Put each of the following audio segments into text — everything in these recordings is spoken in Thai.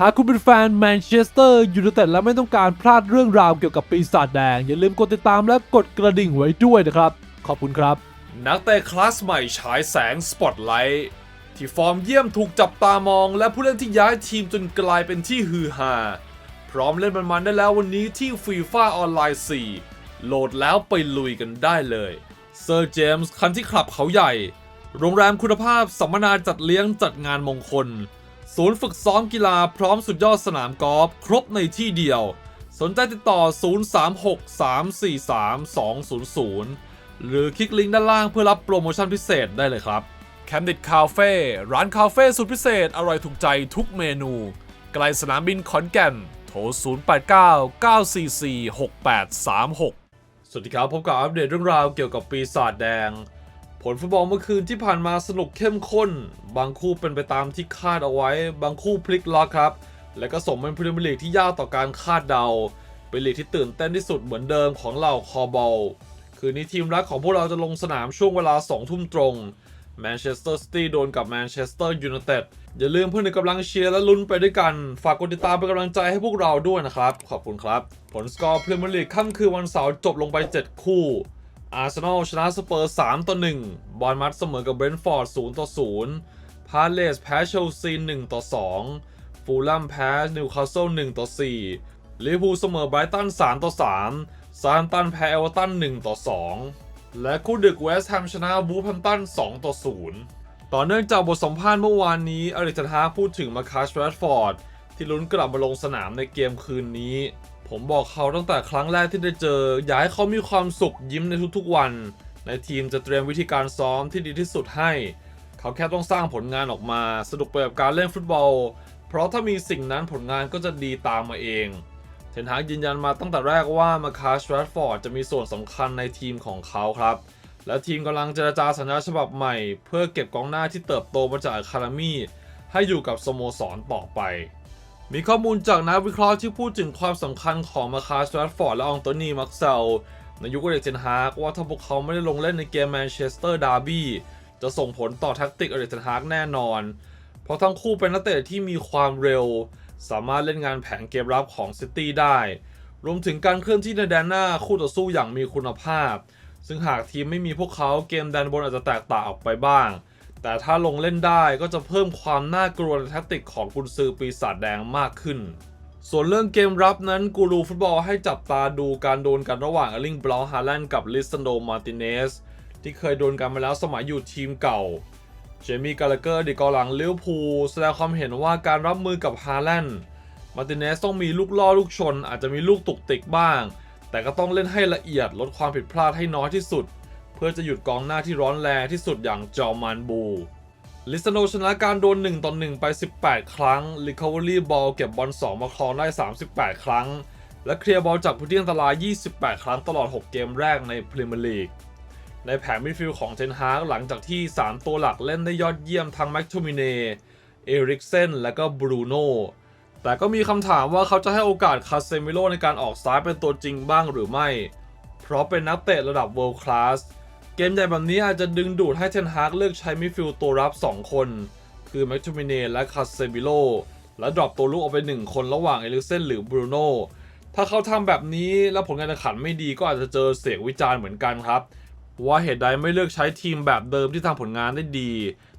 หากคุณเป็นแฟนแมนเชสเตอร์ยูไนเต็ดและไม่ต้องการพลาดเรื่องราวเกี่ยวกับปีศาจแดง อย่าลืมกดติดตามและกดกระดิ่งไว้ด้วยนะครับ ขอบคุณครับ นักเตะคลาสใหม่ฉายแสงสปอตไลท์ที่ฟอร์มเยี่ยมถูกจับตามอง และผู้เล่นที่ย้ายทีมจนกลายเป็นที่ฮือฮาพร้อมเล่นมันๆได้แล้ววันนี้ที่ฟีฟ่าออนไลน์ 4 โหลดแล้วไปลุยกันได้เลยเซอร์เจมส์คันที่คลับเขาใหญ่ โรงแรมคุณภาพสัมมนาจัดเลี้ยงจัดงานมงคล ศูนย์ฝึกซ้อมกีฬาพร้อมสุดยอดสนามกอล์ฟครบในที่เดียว สนใจติดต่อ 0363432200 หรือคลิกลิงก์ด้านล่างเพื่อรับโปรโมชั่นพิเศษได้เลยครับแคมดิดคาเฟ่ร้านคาเฟ่สุดพิเศษ อร่อยถูกใจทุกเมนูไกลสนามบินขอนแก่น โทร 0899446836 สวัสดีครับ พบกับอัปเดตเรื่องราวเกี่ยวกับปีศาจแดง ผลฟุตบอลเมื่อคืนที่ผ่านมาสนุกเข้มข้น บางคู่เป็นไปตามที่คาดเอาไว้ บางคู่พลิกล็อกครับ และก็สมเป็นพรีเมียร์ลีกที่ยากต่อการคาดเดา เป็นลีกที่ตื่นเต้นที่สุดเหมือนเดิมของเหล่าคอบอล คืนนี้ทีมรักของพวกเราจะลงสนามช่วงเวลา 2 ทุ่มตรงแมนเชสเตอร์ซิตี้โดนกับแมนเชสเตอร์ยูไนเต็ดอย่าลืมเพื่อนกำลังเชียร์และลุ้นไปด้วยกัน ฝากกดติดตามเป็นกำลังใจให้พวกเราด้วยนะครับ ขอบคุณครับ ผลสกอร์พรีเมียร์ลีกค่ำคืนวันเสาร์จบลงไป 7 คู่ อาร์เซนอลชนะสเปอร์3ต่อ1บอลมัดเสมอกับเบรนท์ฟอร์ด0ต่อ0พาเลสแพ้เชลซี1ต่อ2ฟูลแลมแพ้นิวคาสเซิล1ต่อ4ลิเวอร์พูลเสมอไบรตัน3ต่อ3ซาร์ตันแพ้เอเวอร์ตัน1ต่อ2และคู่ดึกเวสต์แฮมชนะบูฟแฮมตัน2ต่อ0ต่อเนื่องจากบทสัมภาษณ์เมื่อวานนี้อริกทาพูดถึงมาคัสแรดฟอร์ดที่ลุ้นกลับมาลงสนามในเกมคืนนี้ ผมบอกเขาตั้งแต่ครั้งแรกที่ได้เจอ อยากให้เขามีความสุขยิ้มในทุกๆวัน ในทีมจะเตรียมวิธีการซ้อมที่ดีที่สุดให้ เขาแค่ต้องสร้างผลงานออกมาสนุกไปกับการเล่นฟุตบอล เพราะถ้ามีสิ่งนั้นผลงานก็จะดีตามมาเองเทนฮากยืนยันมาตั้งแต่แรกว่ามาคาสแรดฟอร์ดจะมีส่วนสำคัญในทีมของเขาครับ และทีมกำลังเจรจาสัญญาฉบับใหม่ เพื่อเก็บกองหน้าที่เติบโตมาจากคาเดมี่ให้อยู่กับสโมสรต่อไป มีข้อมูลจากนักวิเคราะห์ที่พูดถึงความสำคัญของมาคาสแรดฟอร์ดและองโตนีมักเซลในยุคเด็กเทนฮาร์กว่าถ้าพวกเขาไม่ได้ลงเล่นในเกมแมนเชสเตอร์ดาร์บี้จะส่งผลต่อแท็กติกอเด็กเทนฮาร์กแน่นอน เพราะทั้งคู่เป็นนักเตะที่มีความเร็ว สามารถเล่นงานแผนเกมรับของซิตี้ได้ รวมถึงการเคลื่อนที่ในแดนหน้าคู่ต่อสู้อย่างมีคุณภาพ ซึ่งหากทีมไม่มีพวกเขาเกมแดนบนอาจจะแตกต่างออกไปบ้าง แต่ถ้าลงเล่นได้ก็จะเพิ่มความน่ากลัวในแทคติกของกุนซือปีศาจแดงมากขึ้น ส่วนเรื่องเกมรับนั้นกูรูฟุตบอลให้จับตาดูการโดนกันระหว่างอลิงบลาฮาแลนด์กับลิสซันโดมาร์ติเนสที่เคยโดนกันมาแล้วสมัยอยู่ทีมเก่าเจมี่กาลเกอร์ดีกอหลังลิวพูแสดงความเห็นว่าการรับมือกับฮาแลนด์มาร์ติเนสต้องมีลูกล่อลูกชน อาจจะมีลูกตุกติกบ้าง แต่ก็ต้องเล่นให้ละเอียดลดความผิดพลาดให้น้อยที่สุด เพื่อจะหยุดกองหน้าที่ร้อนแรงที่สุดอย่างจอมานบู ลิซาโนชนะการโดน1ต่อ1ไป 18 ครั้ง Recovery Ball เก็บบอล2มาครองได้ 38 ครั้ง และเคลียร์บอลจากพื้นที่อันตราย 28 ครั้งตลอด 6 เกมแรกในพรีเมียร์ลีก ในแผนมิดฟิลด์ของเทนฮากหลังจากที่ 3 ตัวหลักเล่นได้ยอดเยี่ยมทั้งแม็กโทมิเนเอริกเซนและก็บรูโน่แต่ก็มีคำถามว่าเขาจะให้โอกาสคาเซมิโลในการออกซ้ายเป็นตัวจริงบ้างหรือไม่ เพราะเป็นนักเตะระดับ world class เกมใหญ่แบบนี้อาจจะดึงดูดให้เทนฮากเลือกใช้มิดฟิลด์ตัวรับ 2 คน คือแม็กโทมิเนและคาเซมิโล และดรอปตัวลูกออกไป 1 คนระหว่างเอลิเซนหรือบรูโน่ถ้าเขาทำแบบนี้แล้วผลการแข่งขันไม่ดีก็อาจจะเจอเสียงวิจารณ์เหมือนกันครับ ว่าเหตุใดไม่เลือกใช้ทีมแบบเดิมที่ทำผลงานได้ดี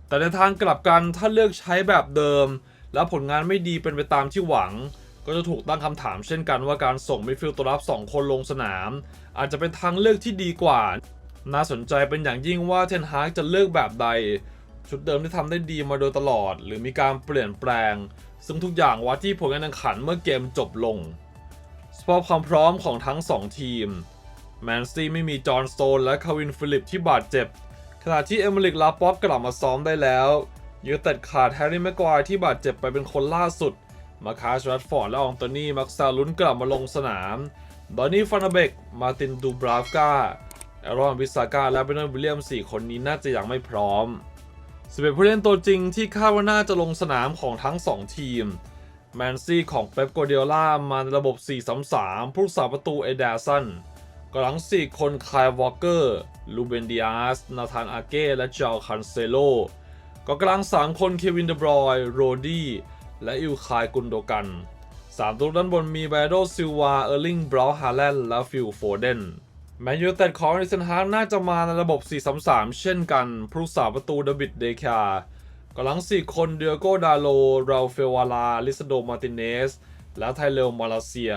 แต่ในทางกลับกันถ้าเลือกใช้แบบเดิม แล้วผลงานไม่ดีเป็นไปตามที่หวัง ก็จะถูกตั้งคำถามเช่นกันว่าการส่งมิดฟิลด์ตัวรับ 2 คนลงสนาม อาจจะเป็นทางเลือกที่ดีกว่า น่าสนใจเป็นอย่างยิ่งว่าเทนฮากจะเลือกแบบใด ชุดเดิมที่ทำได้ดีมาโดยตลอด หรือมีการเปลี่ยนแปลง ซึ่งทุกอย่างวัดที่ผลการแข่งขันเมื่อเกมจบลงสภาพความพร้อมของทั้ง 2 ทีมแมนซีไม่มีจอห์นสโตนและคาวินฟิลิปที่บาดเจ็บ ขณะที่เอมิลิกลาป็อกกลับมาซ้อมได้แล้วยูเต็ดขาดแฮร์รี่แม็กควายที่บาดเจ็บไปเป็นคนล่าสุด มาคาชรัดฟอร์ดและอองโตนี่ มักซาลุนกลับมาลงสนาม ดอนนี่ฟานาเบก มาตินดูบราฟกา แอรอนวิสากาและเบรนวิลเลียม4 คนนี้น่าจะยังไม่พร้อมส11ผู้เล่นตัวจริงที่คาดว่าน่าจะลงสนามของทั้ง 2 ทีม แมนซีของเป๊ปโกเดียล่ามาในระบบ 4-3-3 ผู้รักษาประตูเอเดร์สันกำลัง 4 คนคายวอลเกอร์ ลูเบนดิอาส นาธานอาเก้ และจอคันเซโลก็กลัง3 คนเควินเดบรอย โรดี้ และอิลคายกุนโดกัน 3 ตัวด้านบนมีแบโดซิลวา เออร์ลิง บราวฮาแลนด์ และฟิลโฟเดน แมนยูแต่ของริเซนฮาร์น่าจะมาในระบบ 4-3-3 เช่นกันผู้สาประตูเดวิดเดคากำลัง 4 คนเดียโกดาโล ราเฟวาลา ลิซโดมาติเนส และไทเลลมาลาเซีย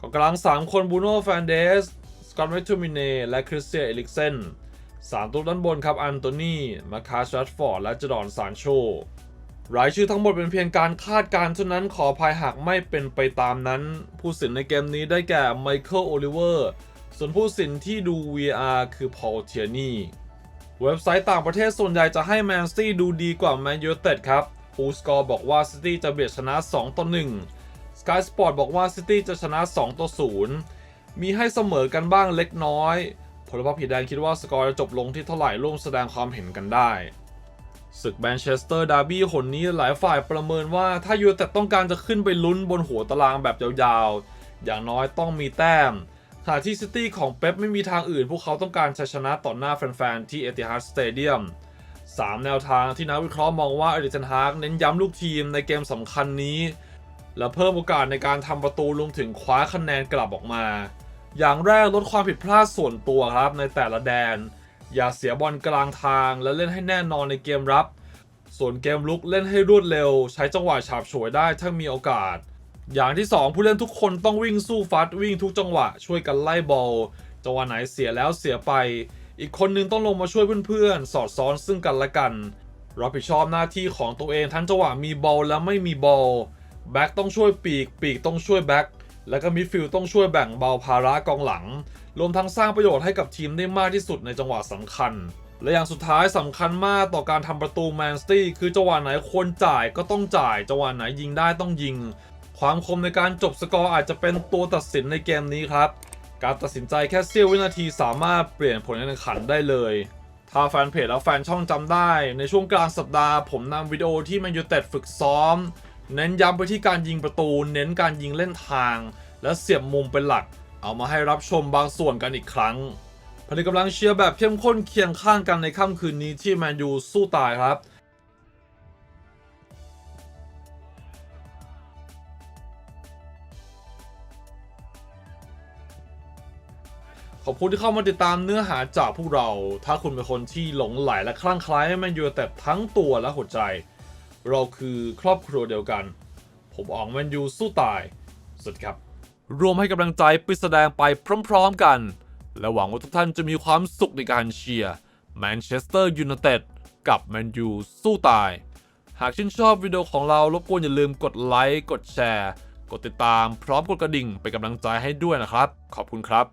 กองกลาง 3 คนบูโน่แฟนเดส สกอตเมทูมิเน และคริสเตียเอลิกเซน3ตัวด้านบนครับ อันโตนีมาคาชัดฟอร์ด และจดอนซานโช รายชื่อทั้งหมดเป็นเพียงการคาดการณ์เท่านั้นขอภัยหากไม่เป็นไปตามนั้น ผู้สินในเกมนี้ได้แก่ไมเคิลโอลิเวอร์ ส่วนผู้สินที่ดู VR คือพอลเทียนีเว็บไซต์ต่างประเทศส่วนใหญ่จะให้แมนซิตี้ดูดีกว่าแมนยูเต็ดครับฟูสกอร์บอกว่าซิตี้จะเบียดชนะ 2 ต่อ 1 Sky Sport บอกว่าซิตี้จะชนะ 2 ต่อ 0 มีให้เสมอกันบ้างเล็กน้อย ผลพับผีแดงคิดว่าสกอร์จะจบลงที่เท่าไหร่ร่วมแสดงความเห็นกันได้ ศึกแมนเชสเตอร์ดาร์บี้หนนี้หลายฝ่ายประเมินว่าถ้ายูเต็ดต้องการจะขึ้นไปลุ้นบนหัวตารางแบบยาวๆ อย่างน้อยต้องมีแต้ม ขณะที่ซิตี้ของเป๊ปไม่มีทางอื่น พวกเขาต้องการชัยชนะต่อหน้าแฟนๆ ที่เอติฮัดสเตเดียม3 แนวทางที่นักวิเคราะห์มองว่าอดิเทนฮากเน้นย้ำลูกทีมในเกมสำคัญนี้ และเพิ่มโอกาสในการทำประตูรวมถึงคว้าคะแนนกลับออกมา อย่างแรกลดความผิดพลาดส่วนตัวครับในแต่ละแดน อย่าเสียบอลกลางทางและเล่นให้แน่นอนในเกมรับ ส่วนเกมลุกเล่นให้รวดเร็ว ใช้จังหวะฉาบฉวยได้ถ้ามีโอกาส อย่างที่ 2 ผู้เล่นทุกคนต้องวิ่งสู้ฟัดวิ่งทุกจังหวะ ช่วยกันไล่บอลจังหวะไหนเสียแล้วเสียไป อีกคนนึงต้องลงมาช่วยเพื่อนๆ สอดซ้อนซึ่งกันและกันรับผิดชอบหน้าที่ของตัวเองทั้งจังหวะมีบอลและไม่มีบอลแบ็กต้องช่วยปีก ปีกต้องช่วยแบ็กแล้วก็มิดฟิลด์ต้องช่วยแบ่งเบาภาระกองหลัง รวมทั้งสร้างประโยชน์ให้กับทีมได้มากที่สุดในจังหวะสำคัญ และอย่างสุดท้ายสำคัญมากต่อการทำประตูแมนสตี้คือจังหวะไหนควรจ่ายก็ต้องจ่ายจังหวะไหนยิงได้ต้องยิง ความคมในการจบสกอร์อาจจะเป็นตัวตัดสินในเกมนี้ครับ การตัดสินใจแค่เสี้ยววินาทีสามารถเปลี่ยนผลการแข่งขันได้เลย ถ้าแฟนเพจและแฟนช่องจำได้ ในช่วงกลางสัปดาห์ผมนำวิดีโอที่แมนยูเต็ดฝึกซ้อม เน้นย้ำไปที่การยิงประตู เน้นการยิงเล่นทาง และเสียบมุมเป็นหลัก เอามาให้รับชมบางส่วนกันอีกครั้งผลิตกำลังเชียร์แบบเข้มข้นเคียงข้างกันในค่ำคืนนี้ที่แมนยูสู้ตายครับ ขอบคุณที่เข้ามาติดตามเนื้อหาจากพวกเรา ถ้าคุณเป็นคนที่หลงไหลและคลั่งไคล้ให้แมนยูแต่ทั้งตัวและหัวใจ เราคือครอบครัวเดียวกัน ผมออกแมนยูสู้ตาย สวัสดีครับ รวมให้กำลังใจไปแสดงไปพร้อมๆกัน และหวังว่าทุกท่านจะมีความสุขในการเชียร์แมนเชสเตอร์ยูไนเต็ดกับแมนยูสู้ตาย หากชื่นชอบวิดีโอของเรารบกวนอย่าลืมกดไลค์กดแชร์ กดติดตามพร้อมกดกระดิ่งเป็นกำลังใจให้ด้วยนะครับ ขอบคุณครับ